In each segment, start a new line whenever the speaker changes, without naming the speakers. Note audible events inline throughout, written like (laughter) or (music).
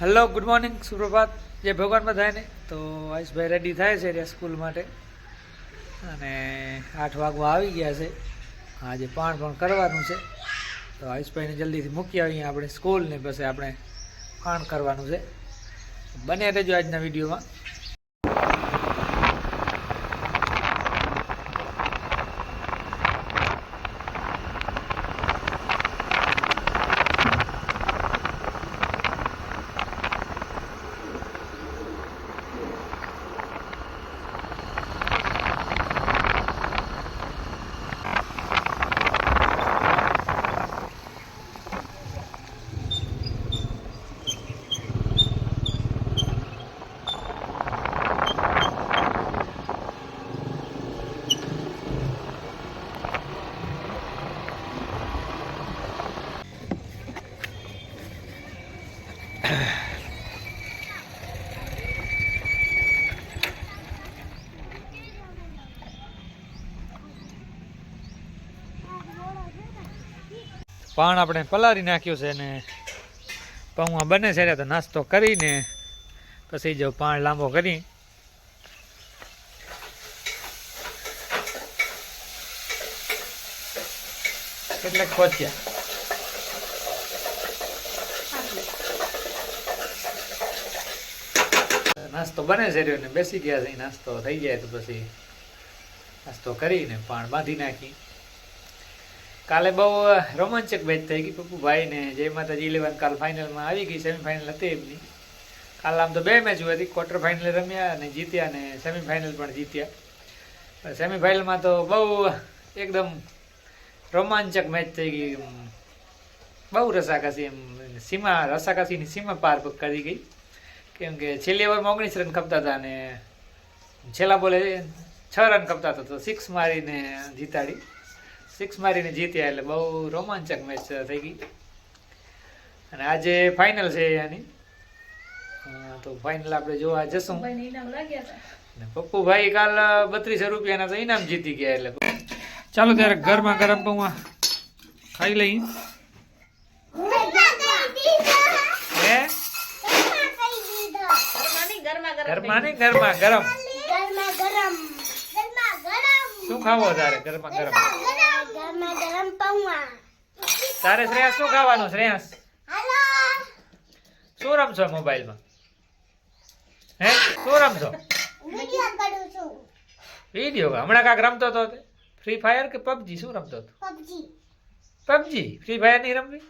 Hello good morning સુપ્રભાત જે ભગવાન બધાને તો આયુષભાઈ રેડી થાય છે રહ્યા સ્કૂલ માટે. અને આઠ વાગવા આવી ગયા છે. આજે પાણ પણ કરવાનું છે. તો આયુષભાઈને જલ્દીથી મૂકી આવીએ આપણે સ્કૂલ ને પછી આપણે પાણ કરવાનું છે. બને રહેજો આજના વિડીયોમાં. પાણ આપણે પલાળી નાખ્યું છે ને પૌવા બને છે તો નાસ્તો કરીને પછી જો પાણ લાંબો કરી. કેટલાક ખોચ્યા નાસ્તો બને છે ને બેસી ગયા છે, નાસ્તો થઈ જાય તો પછી નાસ્તો કરીને પાણ બાંધી નાખી. કાલે બહુ રોમાંચક મેચ થઈ ગઈ પપ્પુભાઈ ને. જય માતાજી ઇલેવન કાલ ફાઇનલમાં આવી ગઈ સેમિફાઇનલ હતી એમની. કાલ આમ તો બે મેચ હતી ક્વાર્ટર ફાઇનલ રમ્યા અને જીત્યા અને સેમિફાઇનલ પણ જીત્યા. સેમિફાઇનલમાં તો બહુ એકદમ રોમાંચક મેચ થઈ ગઈ. બહુ રસાકસી એમ, સીમા, રસાકસીની સીમા પાર કરી ગઈ. કેમ કે છેલ્લી ઓવરમાં ઓગણીસ રન ખપતા હતા અને છેલ્લા બોલે છ રન ખપતા હતા, તો સિક્સ મારીને જીતાડી. સિક્સ મારીને જીત્યા એટલે બહુ રોમાંચક મેચ થઈ ગઈ. અને આજે ફાઇનલ છે એની તો ફાઇનલ આપણે જોવા જશું. ને પપ્પુભાઈ કાલ બત્રીસો રૂપિયાના તો ઇનામ જીતી ગયા એટલે. ચાલો ત્યારે ગરમા ગરમ પૌવા ખાઈ લઈ હે? ઘરમાં નહીં ઘરમાં ગરમ. શું ખાવો તારે? ગરમા ગરમ. તારે શ્રેયસ શું ખાવાનું શ્રેયાસ શું રમશો મોબાઈલમાં? હે? શું રમશો? વીડિયો હમણાં કાંક રમતો હતો ફ્રી ફાયર કે પબજી શું રમતો હતો પબજી ફ્રી ફાયર નહીં રમવી?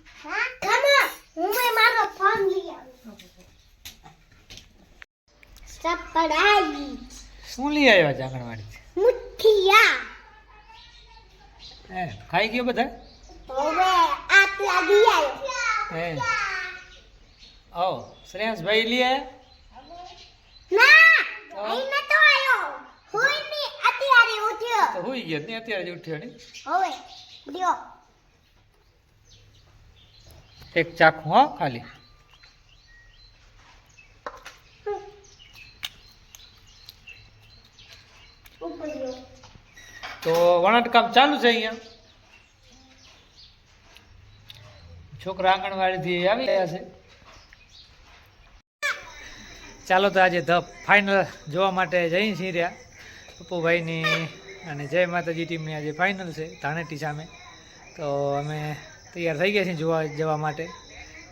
શું લઈ આવ્યા છે આંગણવાડી
મુઠિયા.
હે ખાઈ ગયો બધા?
હવે આટલા દિયા
હે. ઓ શ્રેયાસભાઈ આવ્યા
ના અહીં નતો આયો. હોયની અત્યારે ઉઠ્યો.
તો હુઈ ગયો ને અત્યારે જ ઉઠ્યો ને
હવે લ્યો.
એક ચાખું હો ખાલી. તો વણાટ કામ ચાલુ છે અહીંયા? છોકરા આંગણવાડીથી આવી ગયા છે. ચાલો તો આજે ધ ફાઇનલ જોવા માટે જઈ છીએ રહ્યા. પપ્પુભાઈની અને જય માતાજી ટીમની આજે ફાઇનલ છે ધાણેટી સામે. તો અમે તૈયાર થઈ ગયા છીએ જોવા જવા માટે.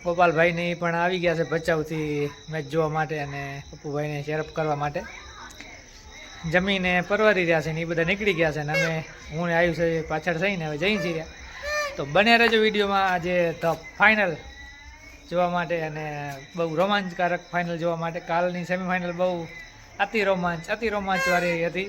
ગોપાલભાઈને પણ આવી ગયા છે ભચાઉથી મેચ જોવા માટે અને પપ્પુભાઈને શેરઅપ કરવા માટે. જમીને પરવારી રહ્યા છે ને એ બધા નીકળી ગયા છે ને અમે, હું આવ્યું છે પાછળ થઈને હવે જઈ છીએ રહ્યા. તો બને રહેજો વિડીયોમાં આજે ધ ફાઇનલ જોવા માટે અને બહુ રોમાંચકારક ફાઇનલ જોવા માટે. કાલની સેમિફાઇનલ બહુ અતિ રોમાંચ, અતિ રોમાંચવાળી હતી.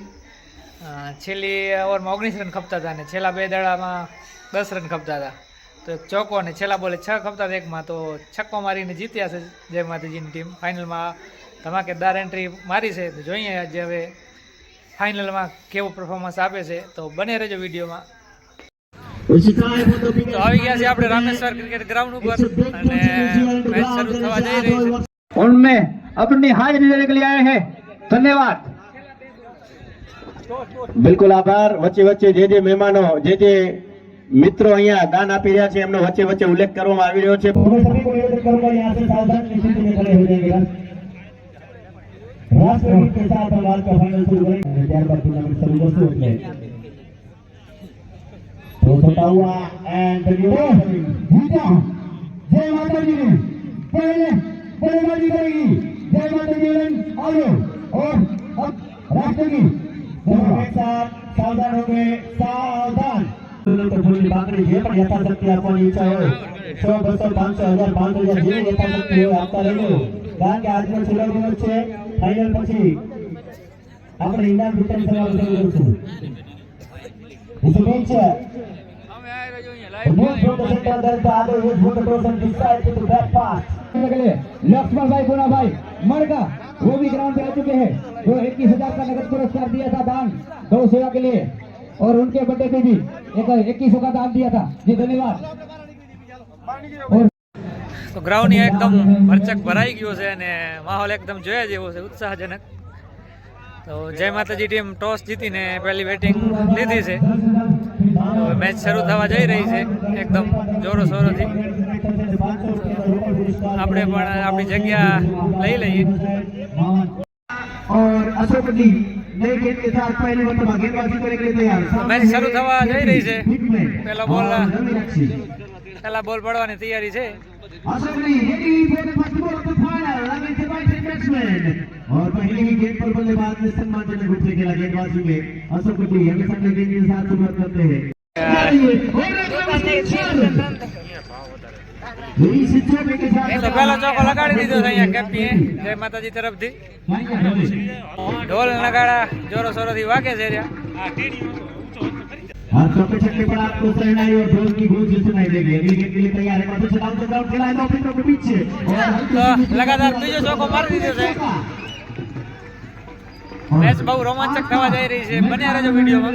છેલ્લી ઓવરમાં ઓગણીસ રન ખપતા હતા અને છેલ્લા બે દાડામાં દસ રન ખપતા હતા. તો એક ચોકો અને છેલ્લા બોલે છ ખપતા એકમાં, તો છક્કો મારીને જીત્યા છે જય માતાજીની ટીમ. ફાઇનલમાં ધમાકેદાર એન્ટ્રી મારી છે. તો જોઈએ આજે હવે ફાઇનલમાં કેવું પરફોર્મન્સ આપે છે. તો બને રહેજો વિડીયોમાં. તો આવી ગયા છે આપણે રામેશ્વર ક્રિકેટ ગ્રાઉન્ડ ઉપર અને મેચ શરૂ થવા જઈ રહી છે
उनमें अपनी हाजिरी देने के लिए आए हैं धन्यवाद બિલકુલ આભાર વચ્ચે વચ્ચે જે જે મહેમાનો જે જે
મિત્રો અહીંયા દાન આપી રહ્યા છે એમનો વચ્ચે વચ્ચે ઉલ્લેખ કરવામાં આવી રહ્યો છે
मैं सभी को निवेदन करूंगा यहाँ से सावधान स्थिति में खड़े हो जाएंगे तो छोटा हुआ एंड जीता जय माता दी ने पहले बल्लेबाजी करेगी जय माता दी ने आओ और अब राष्ट्र की एक साथ सावधान हो गए सावधान તો ફૂલની બાકડી જે પણ યથાશક્તિ આપવાની ઈચ્છા હોય સો બસો પાંચસો હજાર પાંચસો હજાર જે યથાશક્તિ હોય આપતા રહેજો કારણ કે આજનો છેલ્લો દિવસ છે ફાઇનલ પછી આપણે ઇનામ વિતરણ કરવાનું શરૂ કરશું It's a Move from the center then the other is who the person decides to the back pass. Lakshman भाई गुना भाई मरगा वो भी ग्राउंड पे आ चुके हैं जो इक्कीस हजार का नगद पुरस्कार दिया था दान गौ सेवा के लिए और उनके बर्थडे पे भी एक इक्कीस का दान दिया था जी धन्यवाद और
તો ગ્રાઉન્ડ અહીંયા એકદમ ભરચક ભરાઈ ગયો છે અને માહોલ એકદમ જોયા જેવો છે ઉત્સાહજનક તો જય માતાજી ટીમ ટોસ જીતીને પહેલી બેટિંગ લીધી છે તો મેચ શરૂ થવા જઈ રહી છે એકદમ જોરો શોરોથી આપણે પણ આપણી જગ્યા લઈ લઈએ
और अशोक डी नए गेंद के साथ पहले ओवर में गेंदबाजी करने के लिए तैयार
मैच शुरू थवा जई रही છે. पहला बॉल
और रवि रक्षी।
પહેલા બોલ પડવાની તૈયારી છે
Ashok D ready for the first ball of the final against the right batsman और पहले ही गेंद पर बल्लेबाज ने सम्मानजनक रूप से खेला गेंदबाजी में अशोक डी हमेशा अपने गेंद के साथ शुरुआत करते हैं यही शिक्षा में के साथ
તો પહેલો ચોકો લગાડી દીધો છે અહીંયા કેપ્ટીએ જય માતાજી તરફથી ઢોલ નગાડા જોરો શોરોથી વાગે છે રહ્યા
हाँ चौके छक्के पर आपको शहनाई और ढोल की गूंज सुनाई देगी अगली गेंद के लिए तैयार है वापस डाउन द ग्राउंड खेला है दो फिटों के पीछे और
તો લગાતાર બીજો ચોકો મારી દીધો છે મેચ બહુ રોમાંચક થવા જઈ રહી છે બન્યા રહેજો વિડીયોમાં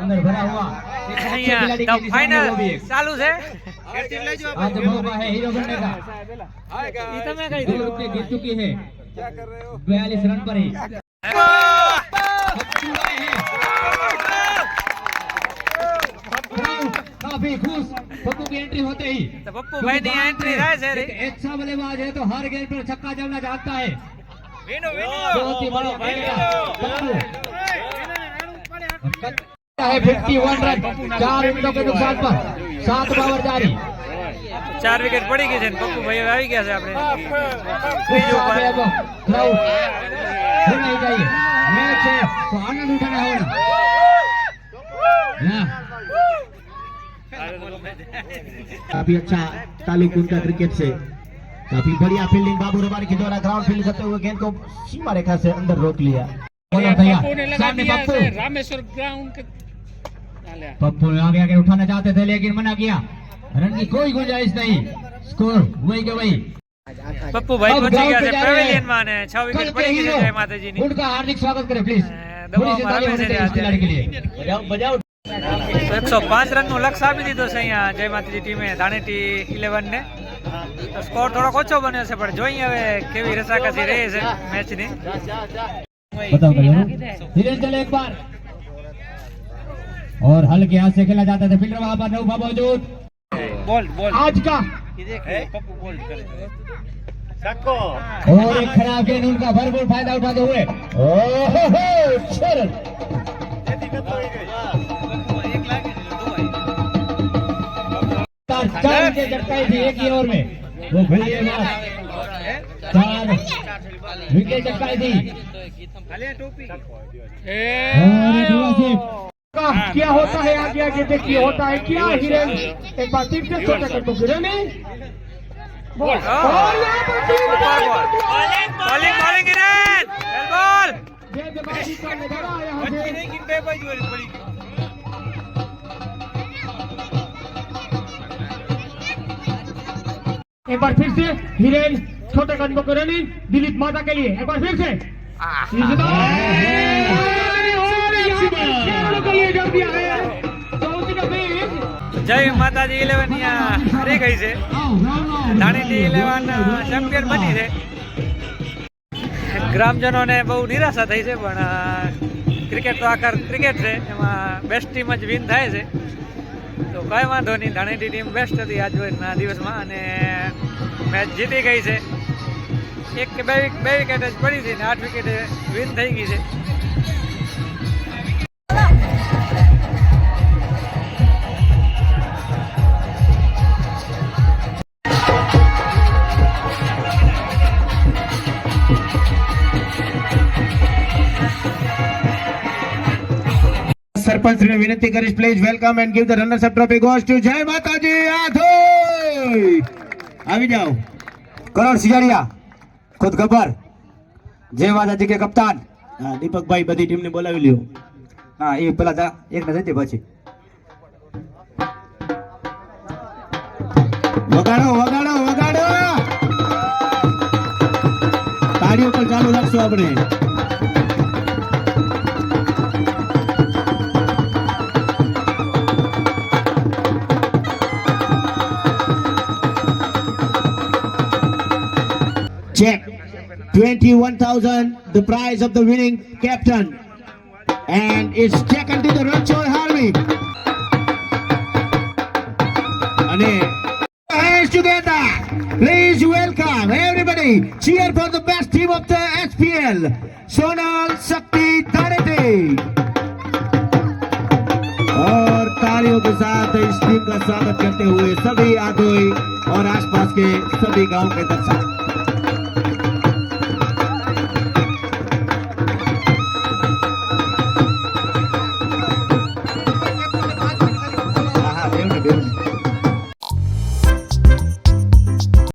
अंदर भरा हुआ। (laughs)
फाइनल चालू है
आज मौका है हीरो बनने का। इतना चुकी है। बयालीस रन पर ही। काफ़ी खुश। पप्पू की एंट्री होते ही।
पप्पू भाई ने एंट्री
है अच्छा बल्लेबाज है तो हर गेंद पर छक्का जमना चाहता है। बहुत ही बड़ा है फिफ्टी वन रन चार विकेटों के नुकसान पर सात ओवर जारी
ચાર વિકેટ પડી ગઈ છે ને પપ્પુ ભાઈ હવે આવી ગયા છે આપણે ત્રીજું
उत्साह
ઉપર
में अब क्राउड होना ही चाहिए मैच है तो आनंद उठाना होगा हाँ। काफी अच्छा ताल्लुक उनका क्रिकेट से काफी बढ़िया फील्डिंग बाबू रबारी के द्वारा ग्राउंड फील्ड करते हुए गेंद को सीमा रेखा से अंदर रोक लिया बोलो भैया सामने पप्पू
રામેશ્વર ગ્રાઉન્ડ
पप्पू आगे आगे उठाना चाहते थे लेकिन मना किया रन की कोई गुंजाइश नहीं स्कोर वही के वही
પપ્પુ ભાઈ
अब
પહોંચી
ग्राउंड
ગયા
पे
છે
जा रहे
પેવેલિયન
हैं।
માં અને છ
कल
વિકેટ
के
પડી ગઈ છે
हीरो
જય માતાજીની
उनका हार्दिक स्वागत करें प्लीज
अ,
थोड़ी सी
दबाव
ताली
में
होनी
से
चाहिए इस खिलाड़ी के लिए
તો એકસો પાંચ રન નું લક્ષ્ય આપી દીધો છે અહીંયા જય માતાજી ટીમે ધાણેટી ઇલેવન ને તો સ્કોર થોડોક ઓછો બન્યો છે પણ જોઈએ હવે કેવી રસાકસી રહે છે મેચ
और हल्के हाथ से खेला जाता था। फील्डर वहाँ पर नौफा मौजूद।
Ball ball.
आज का और एक खराब गेंद उनका भरपूर फ़ायदा उठाते हुए। थी एक ही ओवर में। वो विकेट झटकाई थी। का क्या होता है आगे आगे देखिए होता है। क्या हिरेन एक बार फिर से छोटा कर दो हिरेन
बॉल।
एक बार फिर से हिरेन छोटे कदमों को रनिंग दिलीप माता के लिए। एक बार फिर से।
જય માતાજી ઇલેવન હરી ગઈ છે. ધાણીટી ઇલેવન ચેમ્પિયન બની છે. ગ્રામજનોને બહુ નિરાશા થઈ છે, પણ ક્રિકેટ તો આખર ક્રિકેટ છે, એમાં બેસ્ટ ટીમ જ વિન થાય છે. તો કાંઈ વાંધો નહીં ધાણીટી ટીમ બેસ્ટ હતી આજના દિવસમાં અને મેચ જીતી ગઈ છે. એક કે બે બે વિકેટ જ પડી હતી ને આઠ વિકેટે વિન થઈ ગઈ છે.
સરપંચ શ્રીને વિનંતી કરીશ. Please welcome and give the runners up trophy goes to જય માતાજી. આધોઈ આવી જાઓ. કરોડ સિયારિયા ખુદ ગબ્બર જય માતાજી કે કપ્તાન. હા, દીપકભાઈ બધી ટીમને બોલાવી લ્યો. હા, એ પેલા એક ને જતી પછી. વગાડો વગાડો વગાડો! તાળીઓ પણ ચાલુ રાખશું આપણે. Check 21,000 the prize of the winning captain and it's taken to the Ranchor Harvey hands together please welcome everybody cheer for the best team of the SPL Sonal Shakti Dhanete और तालियों के साथ इस टीम का स्वागत करते हुए सभी आधोई और आसपास के सभी गाँव के दर्शक